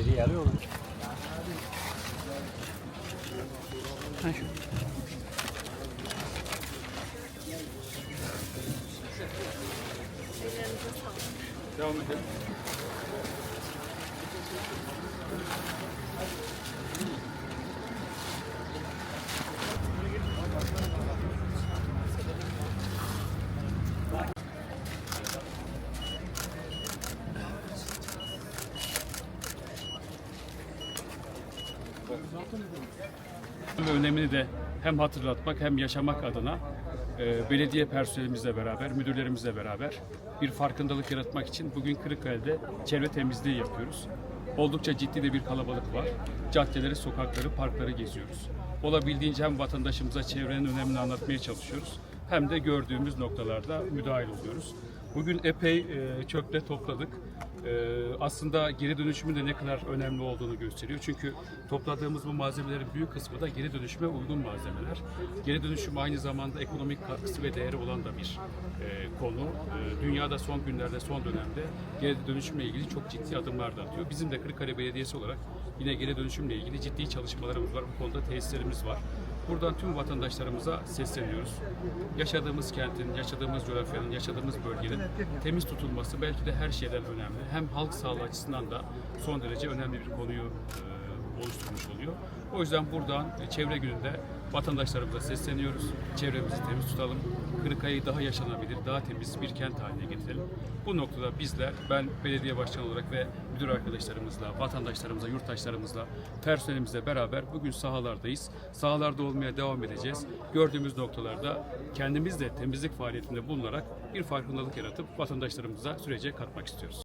Olur. Ha, şu. Devam edelim. Önemini de hem hatırlatmak hem yaşamak adına e, belediye personelimizle beraber, müdürlerimizle beraber bir farkındalık yaratmak için bugün Kırıkkale'de çevre temizliği yapıyoruz. Oldukça ciddi de bir kalabalık var. Caddeleri, sokakları, parkları geziyoruz. Olabildiğince hem vatandaşımıza çevrenin önemini anlatmaya çalışıyoruz hem de gördüğümüz noktalarda müdahil oluyoruz. Bugün epey e, çöple topladık. E, aslında geri dönüşümün de ne kadar önemli olduğunu gösteriyor. Çünkü topladığımız bu malzemelerin büyük kısmı da geri dönüşüme uygun malzemeler. Geri dönüşüm aynı zamanda ekonomik katkısı ve değeri olan da bir e, konu. Dünyada son günlerde, son dönemde geri dönüşümle ilgili çok ciddi adımlar da atıyor. Bizim de Kırıkkale Belediyesi olarak yine geri dönüşümle ilgili ciddi çalışmalarımız var. Bu konuda tesislerimiz var. Buradan tüm vatandaşlarımıza sesleniyoruz. Yaşadığımız kentin, yaşadığımız coğrafyanın, yaşadığımız bölgenin temiz tutulması belki de her şeyden önemli. Hem halk sağlığı açısından da son derece önemli bir konuyu e, oluyor. O yüzden buradan e, çevre gününde vatandaşlarımıza sesleniyoruz. Çevremizi temiz tutalım. Kırıkkale'yi daha yaşanabilir, daha temiz bir kent haline getirelim. Bu noktada bizler, ben belediye başkanı olarak ve müdür arkadaşlarımızla, vatandaşlarımızla, yurttaşlarımızla, personelimizle beraber bugün sahalardayız. Sahalarda olmaya devam edeceğiz. Gördüğümüz noktalarda kendimiz de temizlik faaliyetinde bulunarak bir farkındalık yaratıp vatandaşlarımıza sürece katmak istiyoruz.